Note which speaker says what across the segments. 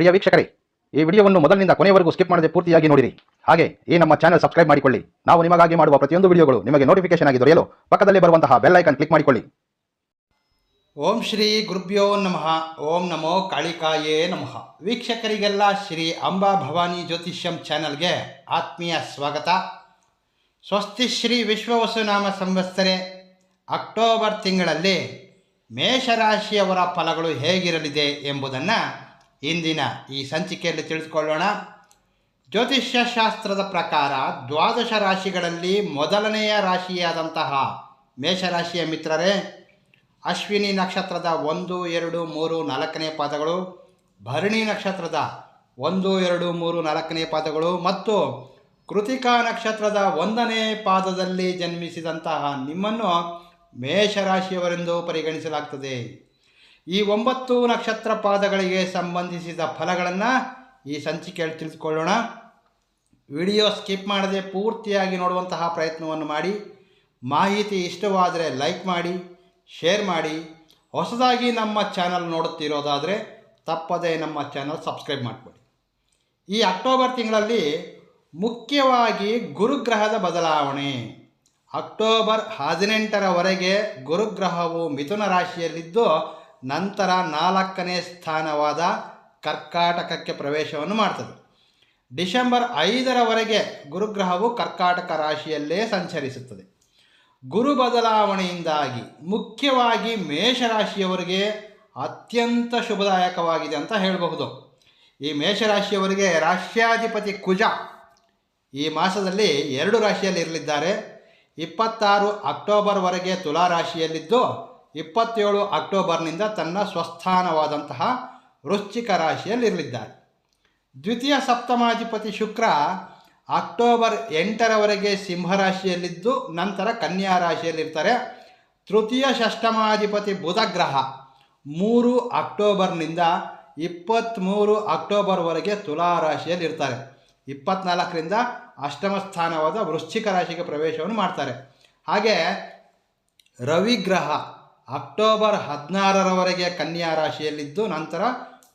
Speaker 1: ಪ್ರಿಯ ವೀಕ್ಷಕರೇ, ಈ ವಿಡಿಯೋವನ್ನು ಮೊದಲಿನಿಂದ ಕೊನೆಯವರೆಗೂ ಸ್ಕಿಪ್ ಮಾಡದೆ ಪೂರ್ತಿಯಾಗಿ ನೋಡಿರಿ. ಹಾಗೆ, ಈ ನಮ್ಮ ಚಾನೆಲ್ ಸಬ್ಸ್ಕ್ರೈಬ್ ಮಾಡಿಕೊಳ್ಳಿ. ನಾವು ನಿಮಗಾಗಿ ಮಾಡುವ ಪ್ರತಿಯೊಂದು ವಿಡಿಯೋಗಳು ನಿಮಗೆ ನೋಟಿಫಿಕೇಶನ್ ಆಗಿ ದೊರೆಯಲು ಪಕ್ಕದಲ್ಲಿ ಬರುವಂತಹ ಬೆಲ್ ಐಕನ್ ಕ್ಲಿಕ್ ಮಾಡಿಕೊಳ್ಳಿ.
Speaker 2: ಓಂ ಶ್ರೀ ಗುರುಭ್ಯೋ ನಮಃ. ಓಂ ನಮೋ ಕಾಳಿಕಾಯೇ ನಮಃ. ವೀಕ್ಷಕರಿಗೆಲ್ಲ ಶ್ರೀ ಅಂಬಾ ಭವಾನಿ ಜ್ಯೋತಿಷ್ಯಂ ಚಾನಲ್ಗೆ ಆತ್ಮೀಯ ಸ್ವಾಗತ. ಸ್ವಸ್ತಿ ಶ್ರೀ ವಿಶ್ವವಸುನಾಮ ಸಂವತ್ಸರೆ. ಅಕ್ಟೋಬರ್ ತಿಂಗಳಲ್ಲಿ ಮೇಷರಾಶಿಯವರ ಫಲಗಳು ಹೇಗಿರಲಿದೆ ಎಂಬುದನ್ನು ಇಂದಿನ ಈ ಸಂಚಿಕೆಯಲ್ಲಿ ತಿಳಿದುಕೊಳ್ಳೋಣ. ಜ್ಯೋತಿಷ್ಯ ಶಾಸ್ತ್ರದ ಪ್ರಕಾರ ದ್ವಾದಶ ರಾಶಿಗಳಲ್ಲಿ ಮೊದಲನೆಯ ರಾಶಿಯಾದಂತಹ ಮೇಷರಾಶಿಯ ಮಿತ್ರರೇ, ಅಶ್ವಿನಿ ನಕ್ಷತ್ರದ ಒಂದು, ಎರಡು, ಮೂರು, ನಾಲ್ಕನೇ ಪಾದಗಳು, ಭರಣಿ ನಕ್ಷತ್ರದ ಒಂದು, ಎರಡು, ಮೂರು, ನಾಲ್ಕನೇ ಪಾದಗಳು ಮತ್ತು ಕೃತಿಕಾ ನಕ್ಷತ್ರದ ಒಂದನೇ ಪಾದದಲ್ಲಿ ಜನ್ಮಿಸಿದಂತಹ ನಿಮ್ಮನ್ನು ಮೇಷರಾಶಿಯವರೆಂದು ಪರಿಗಣಿಸಲಾಗ್ತದೆ. ಈ ಒಂಬತ್ತು ನಕ್ಷತ್ರ ಪಾದಗಳಿಗೆ ಸಂಬಂಧಿಸಿದ ಫಲಗಳನ್ನು ಈ ಸಂಚಿಕೆಯಲ್ಲಿ ತಿಳಿದುಕೊಳ್ಳೋಣ. ವಿಡಿಯೋ ಸ್ಕಿಪ್ ಮಾಡದೆ ಪೂರ್ತಿಯಾಗಿ ನೋಡುವಂತಹ ಪ್ರಯತ್ನವನ್ನು ಮಾಡಿ. ಮಾಹಿತಿ ಇಷ್ಟವಾದರೆ ಲೈಕ್ ಮಾಡಿ, ಶೇರ್ ಮಾಡಿ. ಹೊಸದಾಗಿ ನಮ್ಮ ಚಾನಲ್ ನೋಡುತ್ತಿರೋದಾದರೆ ತಪ್ಪದೇ ನಮ್ಮ ಚಾನಲ್ ಸಬ್ಸ್ಕ್ರೈಬ್ ಮಾಡಿಕೊಡಿ ಈ ಅಕ್ಟೋಬರ್ ತಿಂಗಳಲ್ಲಿ ಮುಖ್ಯವಾಗಿ ಗುರುಗ್ರಹದ ಬದಲಾವಣೆ. ಅಕ್ಟೋಬರ್ ಹದಿನೆಂಟರವರೆಗೆ ಗುರುಗ್ರಹವು ಮಿಥುನ ರಾಶಿಯಲ್ಲಿದ್ದು ನಂತರ ನಾಲ್ಕನೇ ಸ್ಥಾನವಾದ ಕರ್ಕಾಟಕಕ್ಕೆ ಪ್ರವೇಶವನ್ನು ಮಾಡ್ತದೆ. ಡಿಸೆಂಬರ್ ಐದರವರೆಗೆ ಗುರುಗ್ರಹವು ಕರ್ಕಾಟಕ ರಾಶಿಯಲ್ಲೇ ಸಂಚರಿಸುತ್ತದೆ. ಗುರು ಬದಲಾವಣೆಯಿಂದಾಗಿ ಮುಖ್ಯವಾಗಿ ಮೇಷರಾಶಿಯವರಿಗೆ ಅತ್ಯಂತ ಶುಭದಾಯಕವಾಗಿದೆ ಅಂತ ಹೇಳಬಹುದು. ಈ ಮೇಷರಾಶಿಯವರಿಗೆ ರಾಶ್ಯಾಧಿಪತಿ ಕುಜ ಈ ಮಾಸದಲ್ಲಿ ಎರಡು ರಾಶಿಯಲ್ಲಿ ಇರಲಿದ್ದಾರೆ. ಇಪ್ಪತ್ತಾರು ಅಕ್ಟೋಬರ್ವರೆಗೆ ತುಲಾ ರಾಶಿಯಲ್ಲಿದ್ದು ಇಪ್ಪತ್ತೇಳು ಅಕ್ಟೋಬರ್ನಿಂದ ತನ್ನ ಸ್ವಸ್ಥಾನವಾದಂತಹ ವೃಶ್ಚಿಕ ರಾಶಿಯಲ್ಲಿರಲಿದ್ದಾರೆ. ದ್ವಿತೀಯ ಸಪ್ತಮಾಧಿಪತಿ ಶುಕ್ರ ಅಕ್ಟೋಬರ್ ಎಂಟರವರೆಗೆ ಸಿಂಹರಾಶಿಯಲ್ಲಿದ್ದು, ನಂತರ ಕನ್ಯಾ ರಾಶಿಯಲ್ಲಿರ್ತಾರೆ. ತೃತೀಯ ಷಷ್ಟಮಾಧಿಪತಿ ಬುಧ ಗ್ರಹ ಮೂರು ಅಕ್ಟೋಬರ್ನಿಂದ ಇಪ್ಪತ್ತ್ಮೂರು ಅಕ್ಟೋಬರ್ವರೆಗೆ ತುಲಾ ರಾಶಿಯಲ್ಲಿರ್ತಾರೆ. ಇಪ್ಪತ್ನಾಲ್ಕರಿಂದ ಅಷ್ಟಮ ಸ್ಥಾನವಾದ ವೃಶ್ಚಿಕ ರಾಶಿಗೆ ಪ್ರವೇಶವನ್ನು ಮಾಡ್ತಾರೆ. ಹಾಗೆ ರವಿಗ್ರಹ ಅಕ್ಟೋಬರ್ ಹದಿನಾರರವರೆಗೆ ಕನ್ಯಾ ರಾಶಿಯಲ್ಲಿದ್ದು ನಂತರ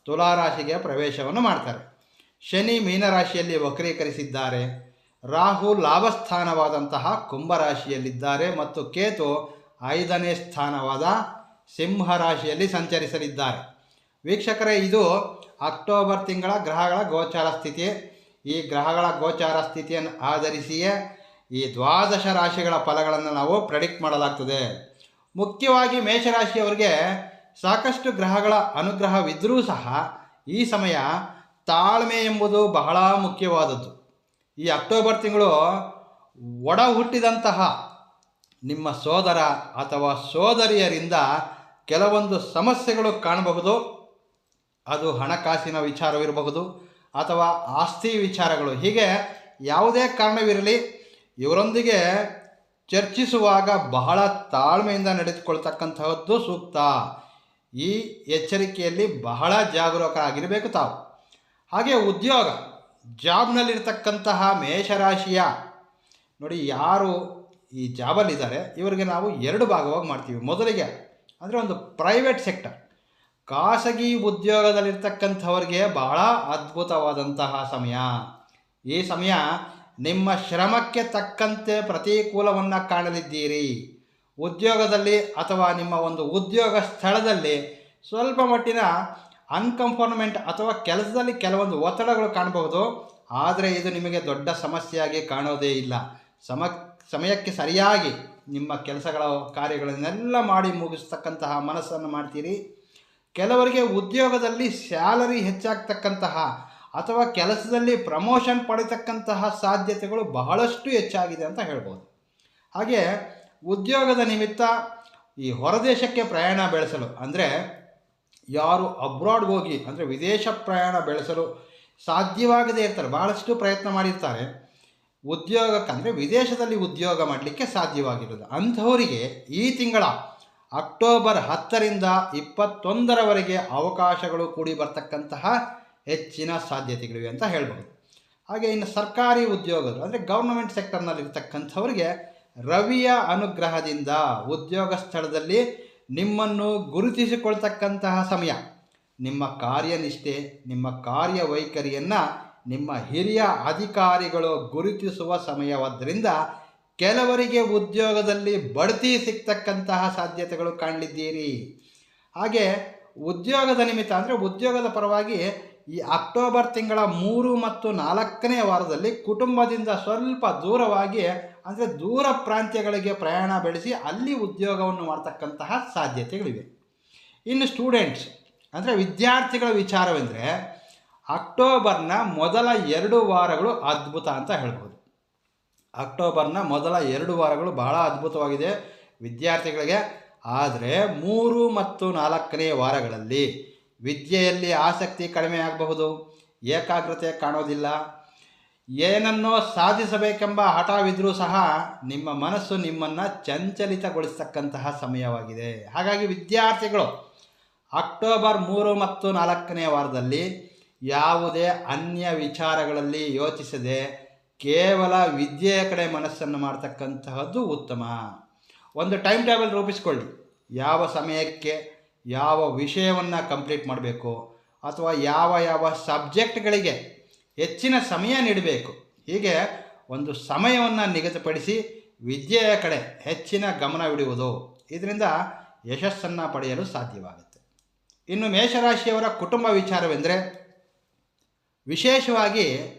Speaker 2: ತುಲಾ ರಾಶಿಗೆ ಪ್ರವೇಶವನ್ನು ಮಾಡ್ತಾರೆ. ಶನಿ ಮೀನರಾಶಿಯಲ್ಲಿ ವಕ್ರೀಕರಿಸಿದ್ದಾರೆ. ರಾಹು ಲಾಭಸ್ಥಾನವಾದಂತಹ ಕುಂಭರಾಶಿಯಲ್ಲಿದ್ದಾರೆ ಮತ್ತು ಕೇತು ಐದನೇ ಸ್ಥಾನವಾದ ಸಿಂಹ ರಾಶಿಯಲ್ಲಿ ಸಂಚರಿಸಲಿದ್ದಾರೆ. ವೀಕ್ಷಕರೇ, ಇದು ಅಕ್ಟೋಬರ್ ತಿಂಗಳ ಗ್ರಹಗಳ ಗೋಚಾರ ಸ್ಥಿತಿ. ಈ ಗ್ರಹಗಳ ಗೋಚಾರ ಸ್ಥಿತಿಯನ್ನು ಆಧರಿಸಿಯೇ ಈ ದ್ವಾದಶ ರಾಶಿಗಳ ಫಲಗಳನ್ನು ನಾವು ಪ್ರೆಡಿಕ್ಟ್ ಮಾಡಲಾಗ್ತದೆ. ಮುಖ್ಯವಾಗಿ ಮೇಷರಾಶಿಯವರಿಗೆ ಸಾಕಷ್ಟು ಗ್ರಹಗಳ ಅನುಗ್ರಹವಿದ್ದರೂ ಸಹ ಈ ಸಮಯ ತಾಳ್ಮೆ ಎಂಬುದು ಬಹಳ ಮುಖ್ಯವಾದದ್ದು. ಈ ಅಕ್ಟೋಬರ್ ತಿಂಗಳು ಒಡ ಹುಟ್ಟಿದಂತಹ ನಿಮ್ಮ ಸೋದರ ಅಥವಾ ಸೋದರಿಯರಿಂದ ಕೆಲವೊಂದು ಸಮಸ್ಯೆಗಳು ಕಾಣಬಹುದು. ಅದು ಹಣಕಾಸಿನ ವಿಚಾರವಿರಬಹುದು ಅಥವಾ ಆಸ್ತಿ ವಿಚಾರಗಳು. ಹೀಗೆ ಯಾವುದೇ ಕಾರಣವಿರಲಿ, ಇವರೊಂದಿಗೆ ಚರ್ಚಿಸುವಾಗ ಬಹಳ ತಾಳ್ಮೆಯಿಂದ ನಡೆದುಕೊಳ್ತಕ್ಕಂತಹದ್ದು ಸೂಕ್ತ. ಈ ಎಚ್ಚರಿಕೆಯಲ್ಲಿ ಬಹಳ ಜಾಗರೂಕರಾಗಿರಬೇಕು ತಾವು. ಹಾಗೆ ಉದ್ಯೋಗ, ಜಾಬ್ನಲ್ಲಿರ್ತಕ್ಕಂತಹ ಮೇಷರಾಶಿಯ ನೋಡಿ ಯಾರು ಈ ಜಾಬಲ್ಲಿದ್ದಾರೆ, ಇವರಿಗೆ ನಾವು ಎರಡು ಭಾಗವಾಗಿ ಮಾಡ್ತೀವಿ. ಮೊದಲಿಗೆ ಅಂದರೆ ಒಂದು ಪ್ರೈವೇಟ್ ಸೆಕ್ಟರ್. ಖಾಸಗಿ ಉದ್ಯೋಗದಲ್ಲಿರ್ತಕ್ಕಂಥವ್ರಿಗೆ ಬಹಳ ಅದ್ಭುತವಾದಂತಹ ಸಮಯ. ಈ ಸಮಯ ನಿಮ್ಮ ಶ್ರಮಕ್ಕೆ ತಕ್ಕಂತೆ ಪ್ರತಿಕೂಲವನ್ನು ಕಾಣಲಿದ್ದೀರಿ. ಉದ್ಯೋಗದಲ್ಲಿ ಅಥವಾ ನಿಮ್ಮ ಒಂದು ಉದ್ಯೋಗ ಸ್ಥಳದಲ್ಲಿ ಸ್ವಲ್ಪ ಮಟ್ಟಿನ ಅನ್ಕಂಫರ್ಮೆಂಟ್ ಅಥವಾ ಕೆಲಸದಲ್ಲಿ ಕೆಲವೊಂದು ಒತ್ತಡಗಳು ಕಾಣಬಹುದು. ಆದರೆ ಇದು ನಿಮಗೆ ದೊಡ್ಡ ಸಮಸ್ಯೆಯಾಗಿ ಕಾಣೋದೇ ಇಲ್ಲ. ಸಮ, ಸಮಯಕ್ಕೆ ಸರಿಯಾಗಿ ನಿಮ್ಮ ಕೆಲಸಗಳ ಕಾರ್ಯಗಳನ್ನೆಲ್ಲ ಮಾಡಿ ಮುಗಿಸ್ತಕ್ಕಂತಹ ಮನಸ್ಸನ್ನು ಮಾಡ್ತೀರಿ. ಕೆಲವರಿಗೆ ಉದ್ಯೋಗದಲ್ಲಿ ಸ್ಯಾಲರಿ ಹೆಚ್ಚಾಗ್ತಕ್ಕಂತಹ ಅಥವಾ ಕೆಲಸದಲ್ಲಿ ಪ್ರಮೋಷನ್ ಪಡಿತಕ್ಕಂತಹ ಸಾಧ್ಯತೆಗಳು ಬಹಳಷ್ಟು ಹೆಚ್ಚಾಗಿದೆ ಅಂತ ಹೇಳ್ಬೋದು. ಹಾಗೆ ಉದ್ಯೋಗದ ನಿಮಿತ್ತ ಈ ಹೊರದೇಶಕ್ಕೆ ಪ್ರಯಾಣ ಬೆಳೆಸಲು, ಅಂದರೆ ಯಾರು ಅಬ್ರಾಡ್ಗೆ ಹೋಗಿ, ಅಂದರೆ ವಿದೇಶ ಪ್ರಯಾಣ ಬೆಳೆಸಲು ಸಾಧ್ಯವಾಗದೇ ಇರ್ತಾರೆ, ಬಹಳಷ್ಟು ಪ್ರಯತ್ನ ಮಾಡಿರ್ತಾರೆ. ಉದ್ಯೋಗಕ್ಕೆ ಅಂದರೆ ವಿದೇಶದಲ್ಲಿ ಉದ್ಯೋಗ ಮಾಡಲಿಕ್ಕೆ ಸಾಧ್ಯವಾಗಿರೋದು ಅಂಥವರಿಗೆ ಈ ತಿಂಗಳ ಅಕ್ಟೋಬರ್ ಹತ್ತರಿಂದ ಇಪ್ಪತ್ತೊಂದರವರೆಗೆ ಅವಕಾಶಗಳು ಕೂಡಿ ಬರ್ತಕ್ಕಂತಹ ಹೆಚ್ಚಿನ ಸಾಧ್ಯತೆಗಳಿವೆ ಅಂತ ಹೇಳ್ಬೋದು. ಹಾಗೆ ಇನ್ನು ಸರ್ಕಾರಿ ಉದ್ಯೋಗಗಳು ಅಂದರೆ ಗೌರ್ನಮೆಂಟ್ ಸೆಕ್ಟರ್ನಲ್ಲಿರ್ತಕ್ಕಂಥವ್ರಿಗೆ ರವಿಯ ಅನುಗ್ರಹದಿಂದ ಉದ್ಯೋಗ ಸ್ಥಳದಲ್ಲಿ ನಿಮ್ಮನ್ನು ಗುರುತಿಸಿಕೊಳ್ತಕ್ಕಂತಹ ಸಮಯ. ನಿಮ್ಮ ಕಾರ್ಯನಿಷ್ಠೆ, ನಿಮ್ಮ ಕಾರ್ಯವೈಖರಿಯನ್ನು ನಿಮ್ಮ ಹಿರಿಯ ಅಧಿಕಾರಿಗಳು ಗುರುತಿಸುವ ಸಮಯವಾದ್ದರಿಂದ ಕೆಲವರಿಗೆ ಉದ್ಯೋಗದಲ್ಲಿ ಬಡ್ತಿ ಸಿಗ್ತಕ್ಕಂತಹ ಸಾಧ್ಯತೆಗಳು ಕಾಣಲಿದ್ದೀರಿ. ಹಾಗೆ ಉದ್ಯೋಗದ ನಿಮಿತ್ತ ಅಂದರೆ ಉದ್ಯೋಗದ ಪರವಾಗಿ ಈ ಅಕ್ಟೋಬರ್ ತಿಂಗಳ ಮೂರು ಮತ್ತು ನಾಲ್ಕನೇ ವಾರದಲ್ಲಿ ಕುಟುಂಬದಿಂದ ಸ್ವಲ್ಪ ದೂರವಾಗಿ, ಅಂದರೆ ದೂರ ಪ್ರಾಂತ್ಯಗಳಿಗೆ ಪ್ರಯಾಣ ಬೆಳೆಸಿ ಅಲ್ಲಿ ಉದ್ಯೋಗವನ್ನು ಮಾಡ್ತಕ್ಕಂತಹ ಸಾಧ್ಯತೆಗಳಿವೆ. ಇನ್ನು ಸ್ಟೂಡೆಂಟ್ಸ್ ಅಂದರೆ ವಿದ್ಯಾರ್ಥಿಗಳ ವಿಚಾರವೆಂದರೆ, ಅಕ್ಟೋಬರ್ನ ಮೊದಲ ಎರಡು ವಾರಗಳು ಅದ್ಭುತ ಅಂತ ಹೇಳ್ಬೋದು. ಅಕ್ಟೋಬರ್ನ ಮೊದಲ ಎರಡು ವಾರಗಳು ಬಹಳ ಅದ್ಭುತವಾಗಿದೆ ವಿದ್ಯಾರ್ಥಿಗಳಿಗೆ. ಆದರೆ ಮೂರು ಮತ್ತು ನಾಲ್ಕನೇ ವಾರಗಳಲ್ಲಿ ವಿದ್ಯೆಯಲ್ಲಿ ಆಸಕ್ತಿ ಕಡಿಮೆ ಆಗಬಹುದು, ಏಕಾಗ್ರತೆ ಕಾಣೋದಿಲ್ಲ. ಏನನ್ನೋ ಸಾಧಿಸಬೇಕೆಂಬ ಹಠವಿದ್ರೂ ಸಹ ನಿಮ್ಮ ಮನಸ್ಸು ನಿಮ್ಮನ್ನು ಚಂಚಲಿತಗೊಳಿಸ್ತಕ್ಕಂತಹ ಸಮಯವಾಗಿದೆ. ಹಾಗಾಗಿ ವಿದ್ಯಾರ್ಥಿಗಳು, ಅಕ್ಟೋಬರ್ ಮೂರು ಮತ್ತು ನಾಲ್ಕನೇ ವಾರದಲ್ಲಿ ಯಾವುದೇ ಅನ್ಯ ವಿಚಾರಗಳಲ್ಲಿ ಯೋಚಿಸದೆ ಕೇವಲ ವಿದ್ಯೆಯ ಕಡೆ ಮನಸ್ಸನ್ನು ಮಾಡ್ತಕ್ಕಂತಹದ್ದು ಉತ್ತಮ. ಒಂದು ಟೈಮ್ ಟೇಬಲ್ ರೂಪಿಸ್ಕೊಳ್ಳಿ. ಯಾವ ಸಮಯಕ್ಕೆ ಯಾವ ವಿಷಯವನ್ನು ಕಂಪ್ಲೀಟ್ ಮಾಡಬೇಕು ಅಥವಾ ಯಾವ ಯಾವ ಸಬ್ಜೆಕ್ಟ್ಗಳಿಗೆ ಹೆಚ್ಚಿನ ಸಮಯ ನೀಡಬೇಕು. ಹೀಗೆ ಒಂದು ಸಮಯವನ್ನು ನಿಗದಿಪಡಿಸಿ ವಿದ್ಯೆಯ ಕಡೆ ಹೆಚ್ಚಿನ ಗಮನವಿಡುವುದು ಇದರಿಂದ ಯಶಸ್ಸನ್ನು ಪಡೆಯಲು ಸಾಧ್ಯವಾಗುತ್ತೆ. ಇನ್ನು ಮೇಷರಾಶಿಯವರ ಕುಟುಂಬ ವಿಚಾರವೆಂದರೆ, ವಿಶೇಷವಾಗಿ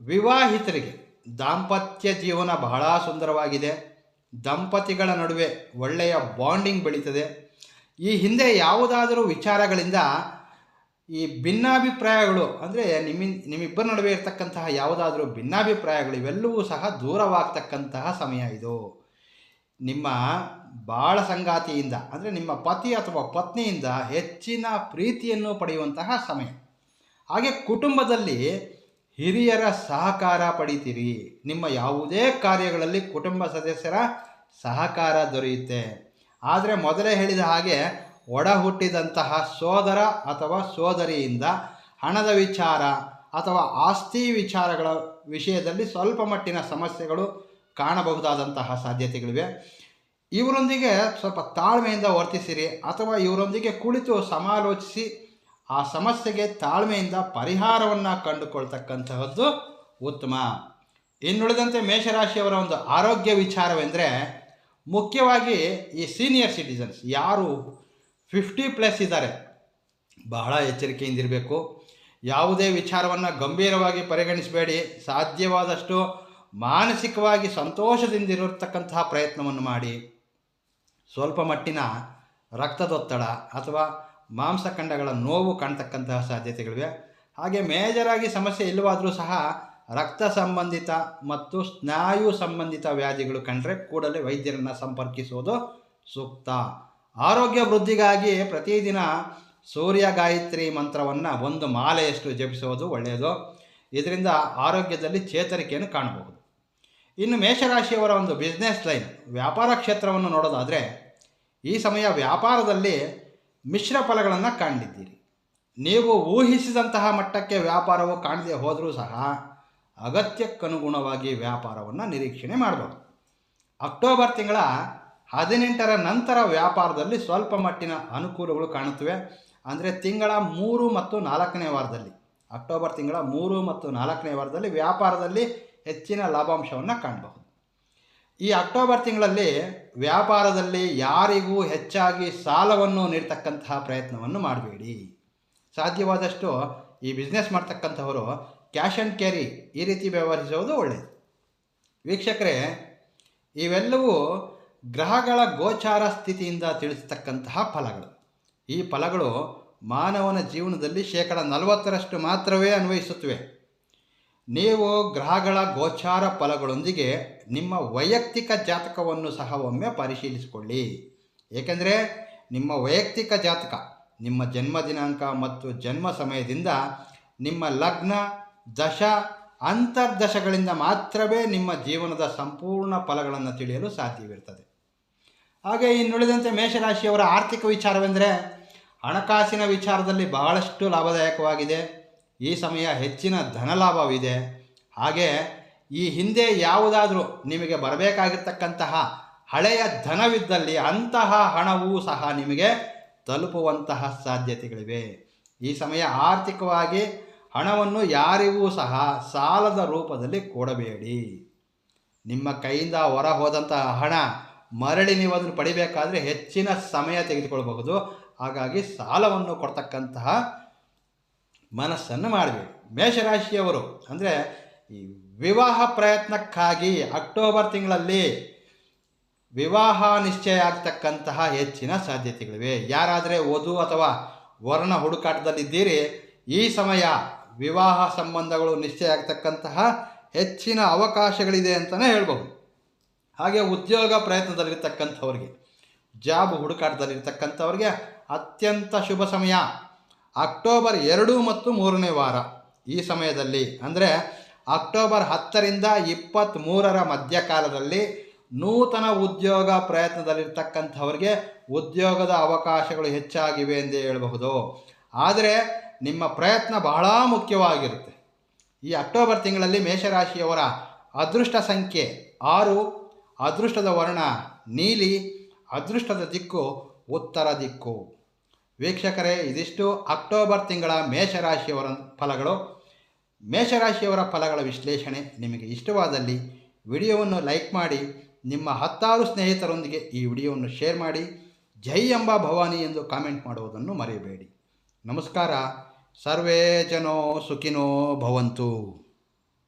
Speaker 2: ವಿವಾಹಿತರಿಗೆ ದಾಂಪತ್ಯ ಜೀವನ ಬಹಳ ಸುಂದರವಾಗಿದೆ. ದಂಪತಿಗಳ ನಡುವೆ ಒಳ್ಳೆಯ ಬಾಂಡಿಂಗ್ ಬೆಳೀತದೆ. ಈ ಹಿಂದೆ ಯಾವುದಾದರೂ ವಿಚಾರಗಳಿಂದ ಈ ಭಿನ್ನಾಭಿಪ್ರಾಯಗಳು, ಅಂದರೆ ನಿಮ್ಮ, ನಿಮ್ಮಿಬ್ಬರ ನಡುವೆ ಇರತಕ್ಕಂತಹ ಯಾವುದಾದರೂ ಭಿನ್ನಾಭಿಪ್ರಾಯಗಳು, ಇವೆಲ್ಲವೂ ಸಹ ದೂರವಾಗ್ತಕ್ಕಂತಹ ಸಮಯ ಇದು. ನಿಮ್ಮ ಬಾಳ ಸಂಗಾತಿಯಿಂದ, ಅಂದರೆ ನಿಮ್ಮ ಪತಿ ಅಥವಾ ಪತ್ನಿಯಿಂದ ಹೆಚ್ಚಿನ ಪ್ರೀತಿಯನ್ನು ಪಡೆಯುವಂತಹ ಸಮಯ. ಹಾಗೆ ಕುಟುಂಬದಲ್ಲಿ ಹಿರಿಯರ ಸಹಕಾರ ಪಡಿತೀರಿ. ನಿಮ್ಮ ಯಾವುದೇ ಕಾರ್ಯಗಳಲ್ಲಿ ಕುಟುಂಬ ಸದಸ್ಯರ ಸಹಕಾರ ದೊರೆಯುತ್ತೆ. ಆದರೆ ಮೊದಲೇ ಹೇಳಿದ ಹಾಗೆ ಒಡ ಹುಟ್ಟಿದಂತಹ ಸೋದರ ಅಥವಾ ಸೋದರಿಯಿಂದ ಹಣದ ವಿಚಾರ ಅಥವಾ ಆಸ್ತಿ ವಿಚಾರಗಳ ವಿಷಯದಲ್ಲಿ ಸ್ವಲ್ಪ ಮಟ್ಟಿನ ಸಮಸ್ಯೆಗಳು ಕಾಣಬಹುದಾದಂತಹ ಸಾಧ್ಯತೆಗಳಿವೆ. ಇವರೊಂದಿಗೆ ಸ್ವಲ್ಪ ತಾಳ್ಮೆಯಿಂದ ವರ್ತಿಸಿರಿ ಅಥವಾ ಇವರೊಂದಿಗೆ ಕುಳಿತು ಸಮಾಲೋಚಿಸಿ ಆ ಸಮಸ್ಯೆಗೆ ತಾಳ್ಮೆಯಿಂದ ಪರಿಹಾರವನ್ನು ಕಂಡುಕೊಳ್ತಕ್ಕಂತಹದ್ದು ಉತ್ತಮ. ಇನ್ನುಳಿದಂತೆ ಮೇಷರಾಶಿಯವರ ಒಂದು ಆರೋಗ್ಯ ವಿಚಾರವೆಂದರೆ ಮುಖ್ಯವಾಗಿ ಈ ಸೀನಿಯರ್ ಸಿಟಿಸನ್ಸ್ ಯಾರು ಫಿಫ್ಟಿ ಪ್ಲಸ್ ಇದ್ದಾರೆ, ಬಹಳ ಎಚ್ಚರಿಕೆಯಿಂದಿರಬೇಕು. ಯಾವುದೇ ವಿಚಾರವನ್ನು ಗಂಭೀರವಾಗಿ ಪರಿಗಣಿಸಬೇಡಿ. ಸಾಧ್ಯವಾದಷ್ಟು ಮಾನಸಿಕವಾಗಿ ಸಂತೋಷದಿಂದ ಸಂತೋಷದಿಂದಿರತಕ್ಕಂತಹ ಪ್ರಯತ್ನವನ್ನು ಮಾಡಿ. ಸ್ವಲ್ಪ ಮಟ್ಟಿನ ರಕ್ತದೊತ್ತಡ ಅಥವಾ ಮಾಂಸಖಂಡಗಳ ನೋವು ಕಾಣ್ತಕ್ಕಂತಹ ಸಾಧ್ಯತೆಗಳಿವೆ. ಹಾಗೆ ಮೇಜರಾಗಿ ಸಮಸ್ಯೆ ಇಲ್ಲವಾದರೂ ಸಹ ರಕ್ತ ಸಂಬಂಧಿತ ಮತ್ತು ಸ್ನಾಯು ಸಂಬಂಧಿತ ವ್ಯಾಧಿಗಳು ಕಂಡ್ರೆ ಕೂಡಲೇ ವೈದ್ಯರನ್ನು ಸಂಪರ್ಕಿಸುವುದು ಸೂಕ್ತ. ಆರೋಗ್ಯ ವೃದ್ಧಿಗಾಗಿ ಪ್ರತಿದಿನ ಸೂರ್ಯ ಗಾಯತ್ರಿ ಮಂತ್ರವನ್ನು ಒಂದು ಮಾಲೆಯಷ್ಟು ಜಪಿಸುವುದು ಒಳ್ಳೆಯದು. ಇದರಿಂದ ಆರೋಗ್ಯದಲ್ಲಿ ಚೇತರಿಕೆಯನ್ನು ಕಾಣಬಹುದು. ಇನ್ನು ಮೇಷರಾಶಿಯವರ ಒಂದು ಬಿಸ್ನೆಸ್ ಲೈನ್ ವ್ಯಾಪಾರ ಕ್ಷೇತ್ರವನ್ನು ನೋಡೋದಾದರೆ ಈ ಸಮಯ ವ್ಯಾಪಾರದಲ್ಲಿ ಮಿಶ್ರ ಫಲಗಳನ್ನು ಕಾಣಿದ್ದೀರಿ ನೀವು ಊಹಿಸಿದಂತಹ ಮಟ್ಟಕ್ಕೆ ವ್ಯಾಪಾರವು ಕಾಣದೆ ಹೋದರೂ ಸಹ ಅಗತ್ಯಕ್ಕನುಗುಣವಾಗಿ ವ್ಯಾಪಾರವನ್ನು ನಿರೀಕ್ಷಣೆ ಮಾಡಬಹುದು ಅಕ್ಟೋಬರ್ ತಿಂಗಳ ಹದಿನೆಂಟರ ನಂತರ ವ್ಯಾಪಾರದಲ್ಲಿ ಸ್ವಲ್ಪ ಮಟ್ಟಿನ ಅನುಕೂಲಗಳು ಕಾಣುತ್ತವೆ. ಅಂದರೆ ತಿಂಗಳ ಮೂರು ಮತ್ತು ನಾಲ್ಕನೇ ವಾರದಲ್ಲಿ. ಅಕ್ಟೋಬರ್ ತಿಂಗಳ ಮೂರು ಮತ್ತು ನಾಲ್ಕನೇ ವಾರದಲ್ಲಿ ವ್ಯಾಪಾರದಲ್ಲಿ ಹೆಚ್ಚಿನ ಲಾಭಾಂಶವನ್ನು ಕಾಣಬಹುದು. ಈ ಅಕ್ಟೋಬರ್ ತಿಂಗಳಲ್ಲಿ ವ್ಯಾಪಾರದಲ್ಲಿ ಯಾರಿಗೂ ಹೆಚ್ಚಾಗಿ ಸಾಲವನ್ನು ನೀಡ್ತಕ್ಕಂತಹ ಪ್ರಯತ್ನವನ್ನು ಮಾಡಬೇಡಿ. ಸಾಧ್ಯವಾದಷ್ಟು ಈ ಬಿಸ್ನೆಸ್ ಮಾಡ್ತಕ್ಕಂಥವರು ಕ್ಯಾಶ್ ಆ್ಯಂಡ್ ಕ್ಯಾರಿ ಈ ರೀತಿ ವ್ಯವಹರಿಸುವುದು ಒಳ್ಳೆಯದು ವೀಕ್ಷಕರೇ, ಇವೆಲ್ಲವೂ ಗ್ರಹಗಳ ಗೋಚಾರ ಸ್ಥಿತಿಯಿಂದ ತಿಳಿಸ್ತಕ್ಕಂತಹ ಫಲಗಳು. ಈ ಫಲಗಳು ಮಾನವನ ಜೀವನದಲ್ಲಿ ಶೇಕಡ ನಲವತ್ತರಷ್ಟು ಮಾತ್ರವೇ ಅನ್ವಯಿಸುತ್ತವೆ. ನೀವು ಗ್ರಹಗಳ ಗೋಚಾರ ಫಲಗಳೊಂದಿಗೆ ನಿಮ್ಮ ವೈಯಕ್ತಿಕ ಜಾತಕವನ್ನು ಸಹ ಒಮ್ಮೆ ಪರಿಶೀಲಿಸಿಕೊಳ್ಳಿ. ಏಕೆಂದರೆ, ನಿಮ್ಮ ವೈಯಕ್ತಿಕ ಜಾತಕ ನಿಮ್ಮ ಜನ್ಮ ದಿನಾಂಕ ಮತ್ತು ಜನ್ಮ ಸಮಯದಿಂದ ನಿಮ್ಮ ಲಗ್ನ ದಶ ಅಂತರ್ದಶಗಳಿಂದ ಮಾತ್ರವೇ ನಿಮ್ಮ ಜೀವನದ ಸಂಪೂರ್ಣ ಫಲಗಳನ್ನು ತಿಳಿಯಲು ಸಾಧ್ಯವಿರ್ತದೆ ಹಾಗೆ ಇನ್ನುಳಿದಂತೆ ಮೇಷರಾಶಿಯವರ ಆರ್ಥಿಕ ವಿಚಾರವೆಂದರೆ, ಹಣಕಾಸಿನ ವಿಚಾರದಲ್ಲಿ ಬಹಳಷ್ಟು ಲಾಭದಾಯಕವಾಗಿದೆ. ಈ ಸಮಯ ಹೆಚ್ಚಿನ ಧನಲಾಭವಿದೆ. ಹಾಗೆ ಈ ಹಿಂದೆ ಯಾವುದಾದರೂ ನಿಮಗೆ ಬರಬೇಕಾಗಿರ್ತಕ್ಕಂತಹ ಹಳೆಯ ಧನವಿದ್ದಲ್ಲಿ ಅಂತಹ ಹಣವೂ ಸಹ ನಿಮಗೆ ತಲುಪುವಂತಹ ಸಾಧ್ಯತೆಗಳಿವೆ. ಈ ಸಮಯ ಆರ್ಥಿಕವಾಗಿ ಹಣವನ್ನು ಯಾರಿಗೂ ಸಹ ಸಾಲದ ರೂಪದಲ್ಲಿ ಕೊಡಬೇಡಿ. ನಿಮ್ಮ ಕೈಯಿಂದ ಹೊರ ಹೋದಂತಹ ಹಣ ಮರಳಿ ನೀವು ಅದನ್ನು ಪಡಿಬೇಕಾದ್ರೆ ಹೆಚ್ಚಿನ ಸಮಯ ತೆಗೆದುಕೊಳ್ಬಹುದು. ಹಾಗಾಗಿ ಸಾಲವನ್ನು ಕೊಡ್ತಕ್ಕಂತಹ ಮನಸ್ಸನ್ನು ಮಾಡಬೇಕು ಮೇಷರಾಶಿಯವರು ಅಂದರೆ ಈ ವಿವಾಹ ಪ್ರಯತ್ನಕ್ಕಾಗಿ ಅಕ್ಟೋಬರ್ ತಿಂಗಳಲ್ಲಿ ವಿವಾಹ ನಿಶ್ಚಯ ಆಗ್ತಕ್ಕಂತಹ ಹೆಚ್ಚಿನ ಸಾಧ್ಯತೆಗಳಿವೆ. ಯಾರಾದರೆ ವಧು ಅಥವಾ ವರ್ಣ ಹುಡುಕಾಟದಲ್ಲಿದ್ದೀರಿ, ಈ ಸಮಯ ವಿವಾಹ ಸಂಬಂಧಗಳು ನಿಶ್ಚಯ ಆಗ್ತಕ್ಕಂತಹ ಹೆಚ್ಚಿನ ಅವಕಾಶಗಳಿದೆ ಅಂತಲೇ ಹೇಳ್ಬೋದು. ಹಾಗೆ ಉದ್ಯೋಗ ಪ್ರಯತ್ನದಲ್ಲಿರ್ತಕ್ಕಂಥವ್ರಿಗೆ, ಜಾಬ್ ಹುಡುಕಾಟದಲ್ಲಿರ್ತಕ್ಕಂಥವ್ರಿಗೆ ಅತ್ಯಂತ ಶುಭ ಸಮಯ. ಅಕ್ಟೋಬರ್ ಎರಡು ಮತ್ತು ಮೂರನೇ ವಾರ. ಈ ಸಮಯದಲ್ಲಿ ಅಂದರೆ ಅಕ್ಟೋಬರ್ ಹತ್ತರಿಂದ ಇಪ್ಪತ್ತ್ಮೂರರ ಮಧ್ಯಕಾಲದಲ್ಲಿ ನೂತನ ಉದ್ಯೋಗ ಪ್ರಯತ್ನದಲ್ಲಿರ್ತಕ್ಕಂಥವ್ರಿಗೆ ಉದ್ಯೋಗದ ಅವಕಾಶಗಳು ಹೆಚ್ಚಾಗಿವೆ ಎಂದೇ ಹೇಳಬಹುದು. ಆದರೆ ನಿಮ್ಮ ಪ್ರಯತ್ನ ಬಹಳ ಮುಖ್ಯವಾಗಿರುತ್ತೆ. ಈ ಅಕ್ಟೋಬರ್ ತಿಂಗಳಲ್ಲಿ ಮೇಷರಾಶಿಯವರ ಅದೃಷ್ಟ ಸಂಖ್ಯೆ ಆರು, ಅದೃಷ್ಟದ ವರ್ಣ ನೀಲಿ, ಅದೃಷ್ಟದ ದಿಕ್ಕು ಉತ್ತರ ದಿಕ್ಕು. ವೀಕ್ಷಕರೇ, ಇದಿಷ್ಟು ಅಕ್ಟೋಬರ್ ತಿಂಗಳ ಮೇಷರಾಶಿಯವರ ಫಲಗಳು. ಮೇಷರಾಶಿಯವರ ಫಲಗಳ ವಿಶ್ಲೇಷಣೆ ನಿಮಗೆ ಇಷ್ಟವಾದಲ್ಲಿ ವಿಡಿಯೋವನ್ನು ಲೈಕ್ ಮಾಡಿ, ನಿಮ್ಮ ಹತ್ತಾರು ಸ್ನೇಹಿತರೊಂದಿಗೆ ಈ ವಿಡಿಯೋವನ್ನು ಶೇರ್ ಮಾಡಿ, ಜೈ ಎಂಬ ಭವಾನಿ ಎಂದು ಕಾಮೆಂಟ್ ಮಾಡುವುದನ್ನು ಮರೆಯಬೇಡಿ. ನಮಸ್ಕಾರ. ಸರ್ವೇ ಜನೋ ಸುಖಿನೋ ಭವಂತು.